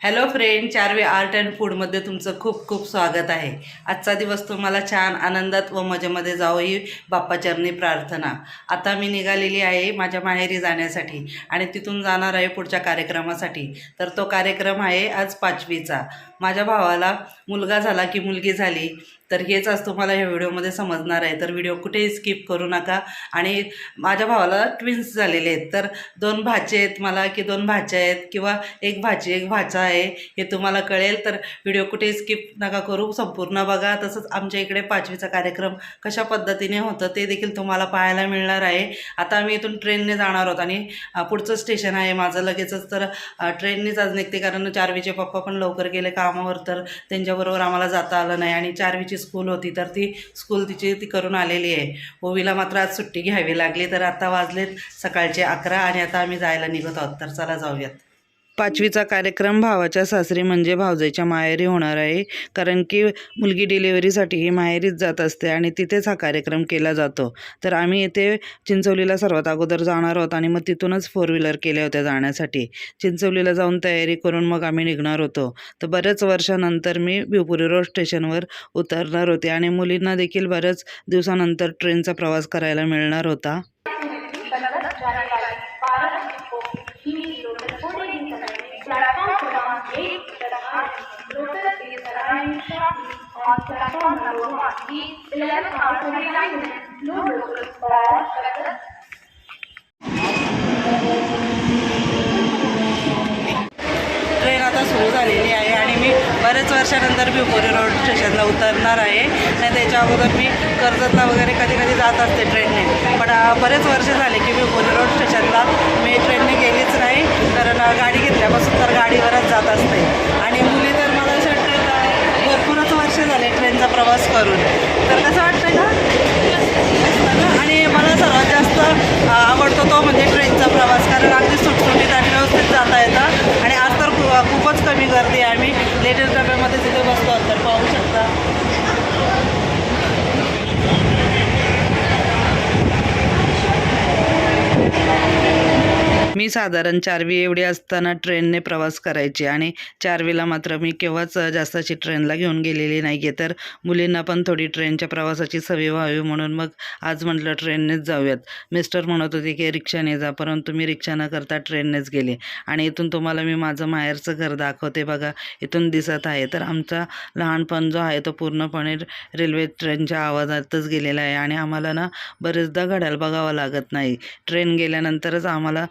Hello friend Charve art and फूडमध्ये तुमचं खूप खूप स्वागत आहे. आजचा दिवस तुम्हाला छान आनंदात व मजेमध्ये जावं ही बाप्पाचरणी प्रार्थना. आता मी निघालेली आहे माझ्या माहेरी जाण्यासाठी आणि तिथून जाणार आहे पुढच्या कार्यक्रमासाठी. तर तो कार्यक्रम आहे आज पाचवीचा. माझ्या भावाला मुलगा झाला की मुलगी झाली तर हेच आज तुम्हाला ह्या व्हिडिओमध्ये समजणार आहे. तर व्हिडिओ कुठेही स्किप करू नका. आणि माझ्या भावाला ट्विन्स झालेले आहेत. तर दोन भाचे आहेत मला की दोन भाच्या आहेत किंवा एक भाची एक भाचा आहे हे तुम्हाला कळेल. तर व्हिडिओ कुठेही स्किप नका करू. संपूर्ण बघा. तसंच आमच्या इकडे पाचवीचा कार्यक्रम कशा पद्धतीने होतं ते देखील तुम्हाला पाहायला मिळणार आहे. आता आम्ही इथून ट्रेनने जाणार आहोत आणि पुढचं स्टेशन आहे माझं लगेचच. तर ट्रेननेच ट्रेननीच आज निघते कारण चारवीचे पप्पा पण लवकर गेले का कामावर तर त्यांच्याबरोबर आम्हाला जाता आलं नाही. आणि चारवीची स्कूल होती तर ती स्कूल तिची ती करून आलेली आहे. ओवीला मात्र आज सुट्टी घ्यावी लागली तर आता वाजलेत सकाळचे अकरा आणि आता आम्ही जायला निघत आहोत. तर चला जाऊयात. पाचवीचा कार्यक्रम भावाच्या सासरी म्हणजे भावजाईच्या माहेरी होणार आहे कारण की मुलगी डिलिव्हरीसाठी ही माहेरीच जात असते आणि तिथेच हा कार्यक्रम केला जातो तर आम्ही इथे चिंचवलीला सर्वात अगोदर जाणार आहोत आणि मग तिथूनच फोर व्हीलर केल्या होत्या जाण्यासाठी चिंचवलीला जाऊन तयारी करून मग आम्ही निघणार होतो तर बऱ्याच वर्षानंतर मी भिवपुरी रोड स्टेशनवर उतरणार होते आणि मुलींना देखील बऱ्याच दिवसानंतर ट्रेनचा प्रवास करायला मिळणार होता प्लेटफॉर्म क्रमांक एक lotus on platform number one. The 11 hour 29 minutes no locals for train आता सुरू झालेली आहे आणि मी बरेच वर्षानंतर भिवपुरी रोड स्टेशनला उतरणार आहे आणि त्याच्या अगोदर मी कर्जतला वगैरे कधी कधी जात असते ट्रेनने पण बरेच वर्ष झाले की भिवपुरी रोड स्टेशनला मी ट्रेनने गेलीच नाही कारण अ, गाडी घेतल्यापासून तर गाडीवरच जात असते. आणि मुली तर मला असं वाटतं भरपूरच वर्ष झाले ट्रेनचा प्रवास करून. तर कसं वाटतं का? ना? आणि मला सर्वात जास्त आवडतो तो म्हणजे ट्रेनचा प्रवास. कारण अगदी सुटसुटीत आणि व्यवस्थित जाता येतं. आणि आज तर खूपच कमी गर्दी आहे. आम्ही लेटेस्ट डब्यामध्ये तिथे बसतो. तर पाहू शकता. मी साधारण चारवी एवढी असताना ट्रेनने प्रवास करायची आणि चारवीला मात्र मी केव्हाच जास्ताची ट्रेनला घेऊन गेलेली नाही आहे तर मुलींना पण थोडी ट्रेनच्या प्रवासाची सवय व्हावी म्हणून मग आज म्हटलं ट्रेननेच जाऊयात. मिस्टर म्हणत होते की रिक्षाने जा. परंतु मी रिक्षा न करता ट्रेननेच गेले. आणि इथून तुम्हाला मी माझं माहेरचं घर दाखवते बघा. इथून दिसत आहे. तर आमचा लहानपण जो आहे तो पूर्णपणे रेल्वे ट्रेनच्या आवाजातच गेलेला आहे. आणि आम्हाला ना बरेचदा घड्याळ बघावं लागत नाही. ट्रेन गेल्यानंतरच आम्हाला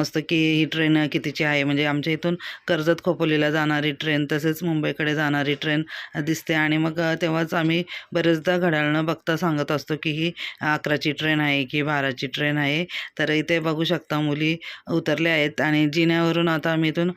समजतं की ही ट्रेन कितीची आहे. म्हणजे आमच्या इथून कर्जत खोपोलीला जाणारी ट्रेन तसेच मुंबईकडे जाणारी ट्रेन दिसते. आणि मग तेव्हाच आम्ही बरेचदा घड्याळनं बघता सांगत असतो की ही अकराची ट्रेन आहे की बाराची ट्रेन आहे. तर इथे बघू शकता मुली उतरल्या आहेत. आणि जिन्यावरून आता आम्ही इथून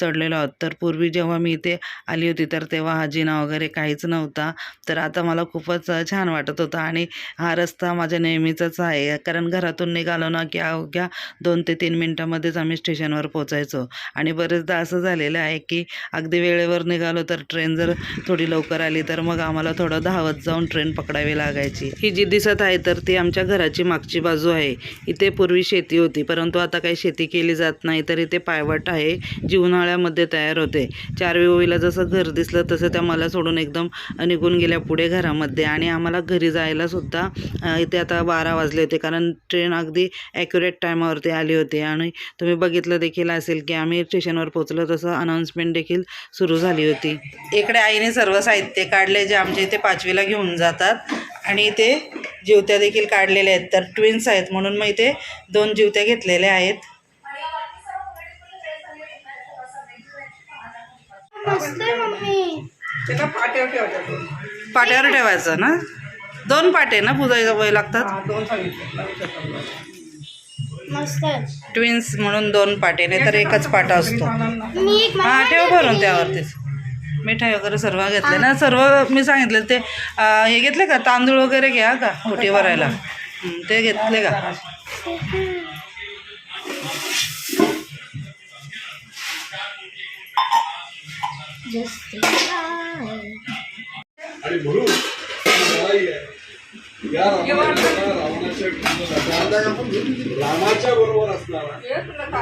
चढलेलो आहोत. तर पूर्वी जेव्हा मी इथे आली होती तर तेव्हा हा जिना वगैरे काहीच नव्हता. तर आता मला खूपच छान वाटत होतं. आणि हा रस्ता माझ्या नेहमीचाच आहे. कारण घरातून निघालो ना की अवघ्या दोन ते तीन मिनटं मिनटामध्येच आम्ही स्टेशनवर पोचायचो आणि बरेचदा असं झालेलं आहे की अगदी वेळेवर निघालो तर ट्रेन जर थोडी लवकर आली तर मग आम्हाला थोडं धावत जाऊन ट्रेन पकडावी लागायची. ही जी दिसत आहे तर ती आमच्या घराची मागची बाजू आहे. इथे पूर्वी शेती होती परंतु आता काही शेती केली जात नाही तर इथे पायवट आहे जी उन्हाळ्यामध्ये तयार होते. चारवी ओळीला जसं घर दिसलं तसं त्या मला सोडून एकदम निघून गेल्या पुढे घरामध्ये. आणि आम्हाला घरी जायला सुद्धा इथे आता बारा वाजले होते कारण ट्रेन अगदी ॲक्युरेट टायमावरती आली होती. आणि तुम्ही बघितलं देखील असेल की आम्ही स्टेशनवर पोचलो तसं अनाऊन्समेंट देखील सुरू झाली होती. इकडे आईने सर्व साहित्य काढले जे आमच्या इथे पाचवीला घेऊन जातात आणि इथे जिवत्या देखील काढलेल्या आहेत. तर ट्विन्स आहेत म्हणून मग इथे दोन जिवत्या घेतलेल्या आहेत. पाट्यावर ठेवायचं ना? दोन पाटे ना पूजायला वय लागतात? ट्विन्स म्हणून दोन पाटे नाही तर एकच पाटा असतो. मी एक हा ठेव भरून त्यावरतीच. मिठाई वगैरे सर्व घेतले ना? सर्व मी सांगितले ते हे घेतले का? तांदूळ वगैरे घ्या का? ओटी भरायला? ते घेतले का? आणि म्हणून मलाही आहे. या रावणाच्या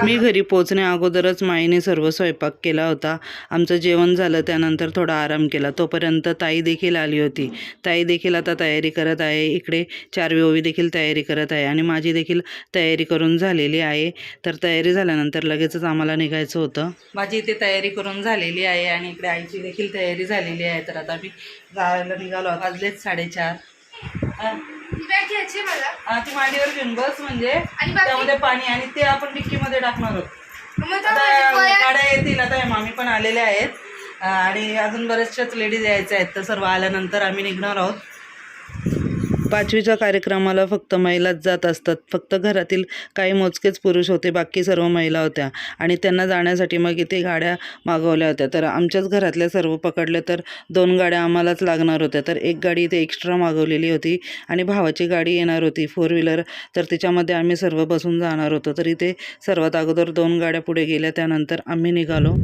मी घरी पोचण्या अगोदरच माईने सर्व स्वयंपाक केला होता. आमचं जेवण झालं त्यानंतर थोडा आराम केला. तोपर्यंत ताई देखील आली होती. ताई देखील आता तयारी करत आहे. इकडे चारवी ओवी देखील तयारी करत आहे आणि माझी देखील तयारी करून झालेली आहे. तर तयारी झाल्यानंतर लगेचच आम्हाला निघायचं होतं. माझी इथे तयारी करून झालेली आहे आणि इकडे आईची देखील तयारी झालेली आहे. तर आता मी जायला निघालो. वाजलेच साडेचार. मला. ती मांडीवर घेऊन बस म्हणजे आणि बाकी? त्यामध्ये पाणी आणि ते आपण डिक्कीमध्ये टाकणार आहोत. मग आता वया- गाड्या येतील आता मामी पण आलेले आहेत. आणि अजून बऱ्याचशाच लेडीज यायच्या आहेत. तर सर्व आल्यानंतर आम्ही निघणार आहोत. पाचवीच्या कार्यक्रमाला फक्त महिलाच जात असतात. फक्त घरातील काही मोजकेच पुरुष होते बाकी सर्व महिला होत्या. आणि त्यांना जाण्यासाठी मग इथे गाड्या मागवल्या होत्या. तर आमच्याच घरातल्या सर्व पकडल्या तर दोन गाड्या आम्हालाच लागणार होत्या. तर एक गाडी इथे एक्स्ट्रा मागवलेली होती आणि भावाची गाडी येणार होती फोर व्हीलर तर त्याच्यामध्ये आम्ही सर्व बसून जाणार होतो. तर इथे सर्वात अगोदर दोन गाड्या पुढे गेल्या. त्यानंतर आम्ही निघालो.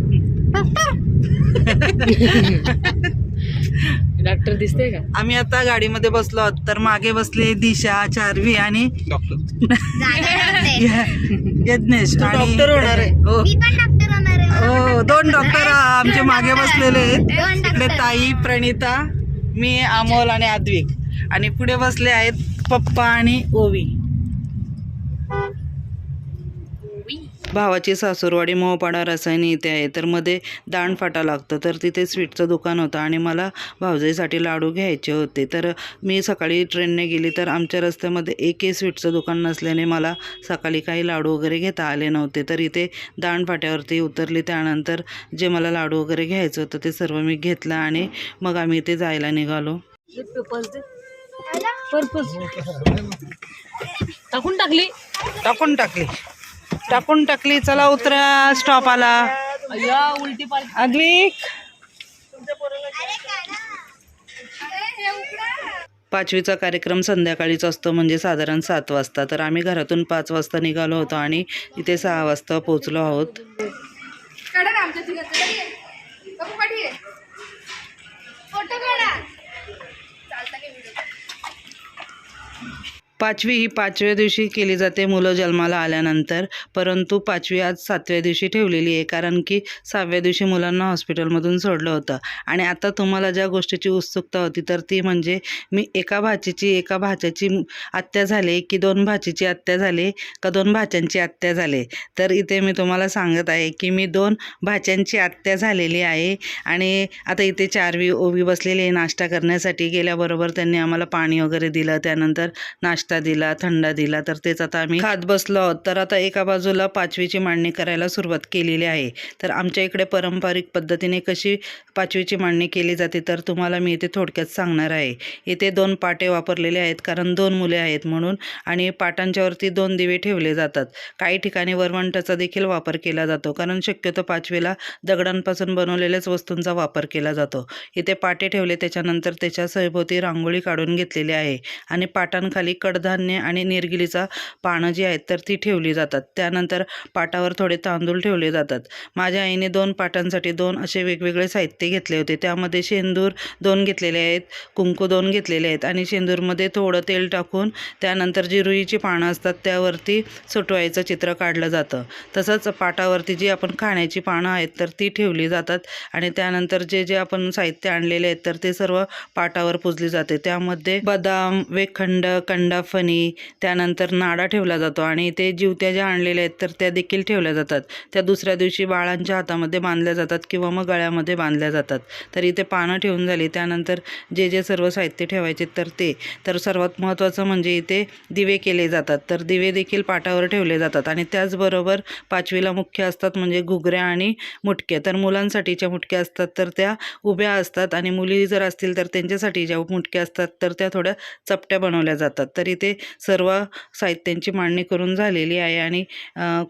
डॉक्टर दिसते का? आम्ही आता गाडीमध्ये बसलो आहोत. तर मागे बसले दिशा चारवी आणि यज्ञेश डॉक्टर होणार आहे. हो. हो दोन डॉक्टर आमचे मागे बसलेले आहेत. इकडे ताई प्रणिता मी अमोल आणि आद्विक. आणि पुढे बसले आहेत पप्पा आणि ओवी. भावाची सासूरवाडी मोहपाडा रसायनी इथे आहे. तर मध्ये दाणफाटा लागतं. तर तिथे स्वीटचं दुकान होतं आणि मला भावजाईसाठी लाडू घ्यायचे होते. तर मी सकाळी ट्रेनने गेली तर आमच्या रस्त्यामध्ये एकही स्वीटचं दुकान नसल्याने मला सकाळी काही लाडू वगैरे घेता आले नव्हते. तर इथे दाणफाट्यावरती उतरली. त्यानंतर जे मला लाडू वगैरे घ्यायचं होतं ते सर्व मी घेतलं आणि मग आम्ही इथे जायला निघालो. टाकून टाकली. टाकून टाकली. टाकून टाकली. चला उतरा स्टॉप आला. उलटी पाचवीचा कार्यक्रम संध्याकाळीच असतो म्हणजे साधारण सात वाजता. तर आम्ही घरातून पाच वाजता निघालो होतो आणि इथे सहा वाजता पोचलो आहोत. पाचवी ही पाचव्या दिवशी केली जाते मुलं जन्माला आल्यानंतर. परंतु पाचवी आज सातव्या दिवशी ठेवलेली आहे कारण की सहाव्या दिवशी मुलांना हॉस्पिटलमधून सोडलं होतं. आणि आता तुम्हाला ज्या गोष्टीची उत्सुकता होती तर ती म्हणजे मी एका भाचीची एका भाच्याची आत्या झाले की दोन भाचीची आत्या झाले का दोन भाच्यांची आत्या झाले? तर इथे मी तुम्हाला सांगत आहे की मी दोन भाच्यांची आत्या झालेली आहे. आणि आता इथे चारवी ओवी बसलेली आहे नाश्ता करण्यासाठी गेल्याबरोबर त्यांनी आम्हाला पाणी वगैरे दिलं. त्यानंतर नाश्ता दिला थंडा दिला तर तेच आता आम्ही खात बसलो आहोत. तर आता एका बाजूला पाचवीची मांडणी करायला सुरुवात केलेली आहे. तर आमच्या इकडे पारंपरिक पद्धतीने कशी पाचवीची मांडणी केली जाते तर तुम्हाला मी इथे थोडक्यात सांगणार आहे. इथे दोन पाटे वापरलेले आहेत कारण दोन मुले आहेत म्हणून आणि पाटांच्यावरती दोन दिवे ठेवले जातात. काही ठिकाणी वरवंटाचा देखील वापर केला जातो कारण शक्यतो पाचवीला दगडांपासून बनवलेल्याच वस्तूंचा वापर केला जातो. इथे पाटे ठेवले त्याच्यानंतर त्याच्या सभोवती रांगोळी काढून घेतलेली आहे आणि पाटांखाली कडधान्य आणि निरगिलीचा पानं जी आहेत तर ती ठेवली जातात. त्यानंतर पाटावर थोडे तांदूळ ठेवले जातात. माझ्या आईने दोन पाटांसाठी दोन असे वेगवेगळे साहित्य घेतले होते. त्यामध्ये शेंदूर दोन घेतलेले आहेत कुंकू दोन घेतलेले आहेत आणि शेंदूरमध्ये थोडं तेल टाकून त्यानंतर जी रुईची पानं असतात त्यावरती सुटवायचं चित्र काढलं जातं. तसंच पाटावरती जी आपण खाण्याची पानं आहेत तर ती ठेवली जातात आणि त्यानंतर जे जे आपण साहित्य आणलेले आहेत तर ते सर्व पाटावर पुजली जाते. त्यामध्ये बदाम वेखंड फणी त्यानंतर नाडा ठेवला जातो आणि ते जिवत्या ज्या आणलेल्या आहेत तर त्या देखील ठेवल्या जातात. त्या दुसऱ्या दिवशी बाळांच्या हातामध्ये बांधल्या जातात किंवा मग गळ्यामध्ये बांधल्या जातात. तर इथे पानं ठेवून झाली. त्यानंतर जे जे सर्व साहित्य ठेवायचे तर ते. तर सर्वात महत्त्वाचं म्हणजे इथे दिवे केले जातात. तर दिवे देखील पाटावर ठेवले जातात आणि त्याचबरोबर पाचवीला मुख्य असतात म्हणजे घुगऱ्या आणि मुटक्या तर मुलांसाठीच्या मुटक्या असतात तर त्या उभ्या असतात आणि मुली जर असतील तर त्यांच्यासाठी ज्या मुटक्या असतात तर त्या थोड्या चपट्या बनवल्या जातात. तर इथे सर्व साहित्यांची मांडणी करून झालेली आहे आणि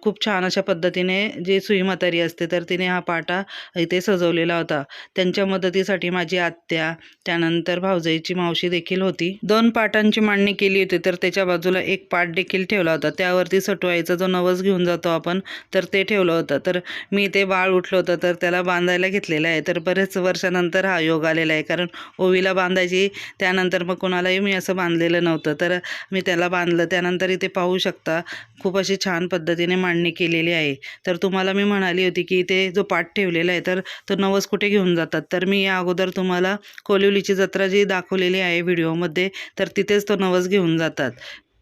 खूप छान अशा पद्धतीने जे सुई म्हातारी असते तर तिने हा पाटा इथे सजवलेला होता. त्यांच्या मदतीसाठी माझी आत्या त्यानंतर भावजाईची मावशी देखील होती. दोन पाटांची मांडणी केली होती तर त्याच्या बाजूला एक पाट देखील ठेवला होता. त्यावरती सटवायचा जो नवस घेऊन जातो आपण तर ते ठेवलं होतं. तर मी ते बाळ उठलं होतं तर त्याला बांधायला घेतलेलं आहे. तर बरेच वर्षानंतर हा योग आलेला आहे. कारण ओवीला बांधायची त्यानंतर मग कोणालाही मी असं बांधलेलं नव्हतं. तर मी त्याला बांधलं. त्यानंतर इथे पाहू शकता खूप अशी छान पद्धतीने मांडणी केलेली आहे. तर तुम्हाला मी म्हणाली होती की इथे जो पाठ ठेवलेला आहे तर तो नवस कुठे घेऊन जातात? तर मी या अगोदर तुम्हाला कोलिवलीची जत्रा जी दाखवलेली आहे व्हिडिओमध्ये तर तिथेच तो नवस घेऊन जातात.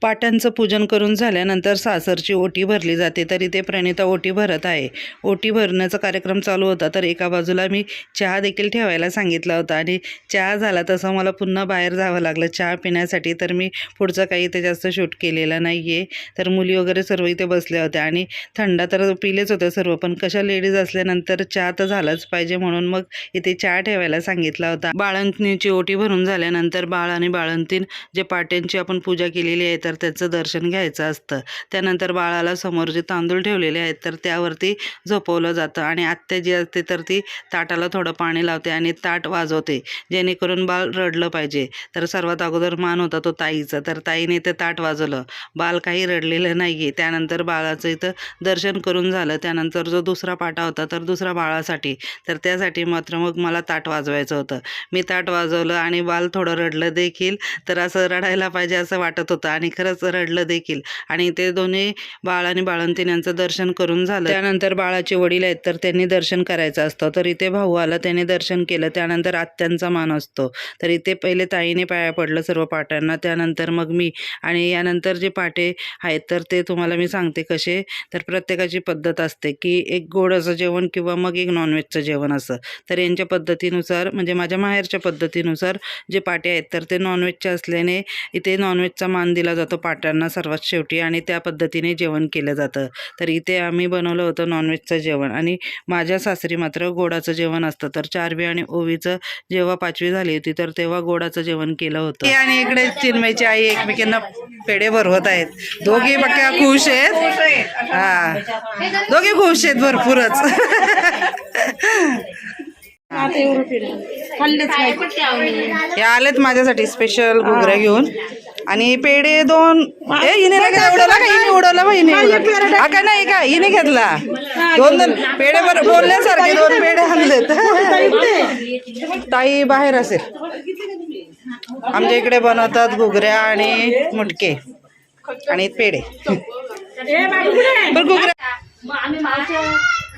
पाट्यांचं पूजन करून झाल्यानंतर सासरची ओटी भरली जाते तर इथे प्रणिता ओटी भरत आहे. ओटी भरण्याचा कार्यक्रम चालू होता तर एका बाजूला मी चहा देखील ठेवायला सांगितला होता आणि चहा झाला तसं मला पुन्हा बाहेर जावं लागलं. चहा पिण्यासाठी तर मी पुढचं काही इथे जास्त शूट केलेलं नाही आहे तर मुली वगैरे सर्व इथे बसल्या होत्या आणि थंडा तर पिलेच होत्या सर्व पण कशा लेडीज असल्यानंतर चहा तर झालाच पाहिजे म्हणून मग इथे चहा ठेवायला सांगितला होता. बाळंतीची ओटी भरून झाल्यानंतर बाळ आणि बाळंतीन जे पाट्यांची आपण पूजा केलेली आहे तर त्याचं दर्शन घ्यायचं असतं. त्यानंतर बाळाला समोर जे तांदूळ ठेवलेले आहेत तर त्यावरती झोपवलं जातं आणि आत्या जी असते तर ती ताटाला थोडं पाणी लावते आणि ताट वाजवते जेणेकरून बाळ रडलं पाहिजे. तर सर्वात अगोदर मान होता तो ताईचा तर ताईने ते ताट वाजवलं. बाल काही रडलेलं नाही आहे त्यानंतर बाळाचं इथं दर्शन करून झालं. त्यानंतर जो दुसरा पाटा होता तर दुसरा बाळासाठी. तर त्यासाठी मात्र मग मला ताट वाजवायचं होतं. मी ताट वाजवलं आणि बाल थोडं रडलं देखील तर असं रडायला पाहिजे असं वाटत होतं आणि खरंच रडलं देखील. आणि ते दोन्ही बाळ आणि बाळंतीन यांचं दर्शन करून झालं. त्यानंतर बाळाचे वडील आहेत तर त्यांनी दर्शन करायचं असतं. तर इथे भाऊ आला त्याने दर्शन केलं. त्यानंतर आत्यांचा मान असतो. तर इथे पहिले ताईने पाया पडलं सर्व पाट्यांना. त्यानंतर मग मी. आणि यानंतर जे पाटे आहेत तर ते तुम्हाला मी सांगते कसे. तर प्रत्येकाची पद्धत असते की एक गोड असं जेवण किंवा मग एक नॉनव्हेजचं जेवण असं. तर यांच्या पद्धतीनुसार म्हणजे माझ्या माहेरच्या पद्धतीनुसार जे पाटे आहेत तर ते नॉनव्हेजचे असल्याने इथे नॉनव्हेजचा मान दिला जातो. पाट्यांना सर्वात शेवटी आणि त्या पद्धतीने जेवण केलं जातं. तर इथे आम्ही बनवलं होतं नॉनव्हेजचं जेवण. आणि माझ्या सासरी मात्र गोडाचं जेवण असतं. तर चारवी आणि ओवीचं जेव्हा पाचवी झाली होती तर तेव्हा गोडाचं जेवण केलं होतं. आणि इकडे चिन्मयची आई एकमेकींना पेढे भरवत आहेत. दोघी बक्या खुश आहेत. हा. दोघे खुश आहेत भरपूरच. हे. आलेत माझ्यासाठी स्पेशल घुगऱ्या घेऊन. आणि पेढे दोन ए हिने उडवला का? हिने उडवला बा हिने. हा का नाही का? हिने घेतला. दोन दोन पेढे बरं बोलण्यासारखे दोन पेढे आणलेत. ताई बाहेर असेल. आमच्या इकडे बनवतात घुगऱ्या आणि मुटके. आणि पेढे. बरं घुगऱ्या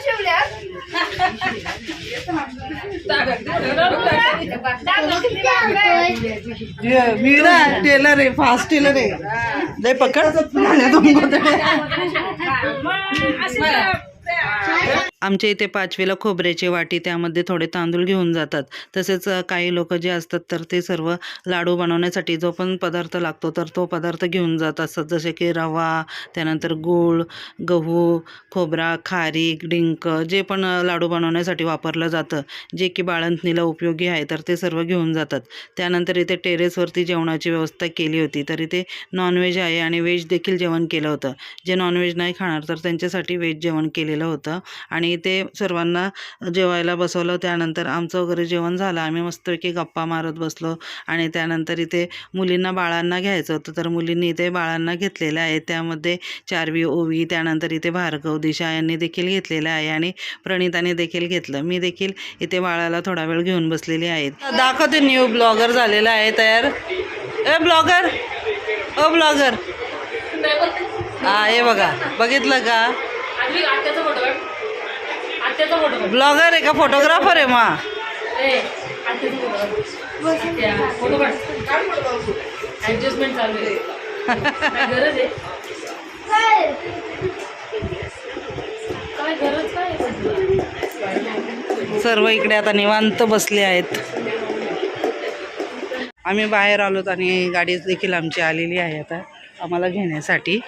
शिवल्या मी ना टेलर आहे फास्ट टेलर आहे लय पकड गोधड्या. आमच्या इथे पाचवीला खोबऱ्याची वाटी त्यामध्ये थोडे तांदूळ घेऊन जातात. तसेच काही लोक जे असतात तर ते सर्व लाडू बनवण्यासाठी जो पण पदार्थ लागतो तर तो पदार्थ घेऊन जात असतात जसे की रवा त्यानंतर गूळ गहू खोबरा खारीक डिंक जे पण लाडू बनवण्यासाठी वापरलं जातं. जे की बाळंतणीला उपयोगी आहे तर ते सर्व घेऊन जातात. त्यानंतर इथे टेरेसवरती जेवणाची व्यवस्था केली होती तर इथे नॉनव्हेज आहे आणि व्हेज देखील जेवण केलं होतं. जे नॉनव्हेज नाही खाणार तर त्यांच्यासाठी व्हेज जेवण केलेलं होतं. आणि इथे सर्वांना जेवायला बसवलं. त्यानंतर आमचं वगैरे जेवण झालं. आम्ही मस्तपैकी गप्पा मारत बसलो. आणि त्यानंतर इथे मुलींना बाळांना घ्यायचं होतं. तर मुलींनी इथे बाळांना घेतलेलं आहे. त्यामध्ये चारवी ओवी त्यानंतर इथे भार्गव दिशा यांनी देखील घेतलेलं आहे. आणि प्रणिताने देखील घेतलं. मी देखील इथे बाळाला थोडा वेळ घेऊन बसलेली आहे. दाखवते न्यू ब्लॉगर झालेला आहे तयार. ए ब्लॉगर ओ ब्लॉगर हा हे बघा. बघितलं का? ब्लॉगर आहे का? फोटोग्राफर आहे मा. ऍडजस्टमेंट चालू आहे? सर्व इकडे आता निवांत बसले आहेत. आम्ही बाहेर आलोत आणि गाडी देखील आमची आलेली आहे आता आम्हाला घेण्यासाठी.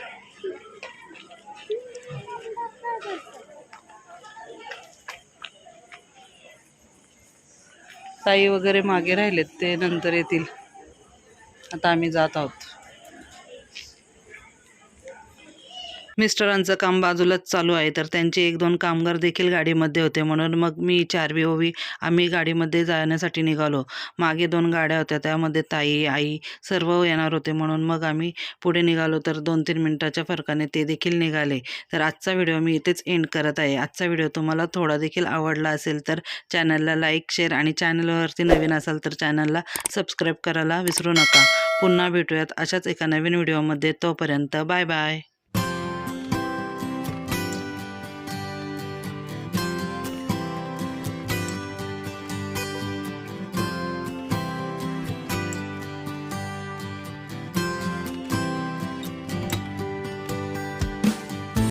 ताई वगैरे मागे राहिलेत ते नंतर येतील. आता आम्ही जात आहोत. मिस्टरांचं काम बाजूलाच चालू आहे. तर त्यांचे एक दोन कामगार देखील गाडीमध्ये होते. म्हणून मग मी चारवी ओवी आम्ही गाडीमध्ये जाण्यासाठी निघालो. मागे दोन गाड्या होत्या. त्यामध्ये ताई आई सर्व येणार होते. म्हणून मग आम्ही पुढे निघालो. तर दोन तीन मिनटाच्या फरकाने ते देखील निघाले. तर आजचा व्हिडिओ मी इथेच एंड करत आहे. आजचा व्हिडिओ तुम्हाला थोडा देखील आवडला असेल तर चॅनलला लाईक शेअर आणि चॅनलवरती नवीन असाल तर चॅनलला सबस्क्राईब करायला विसरू नका. पुन्हा भेटूयात अशाच एका नवीन व्हिडिओमध्ये. तोपर्यंत बाय बाय.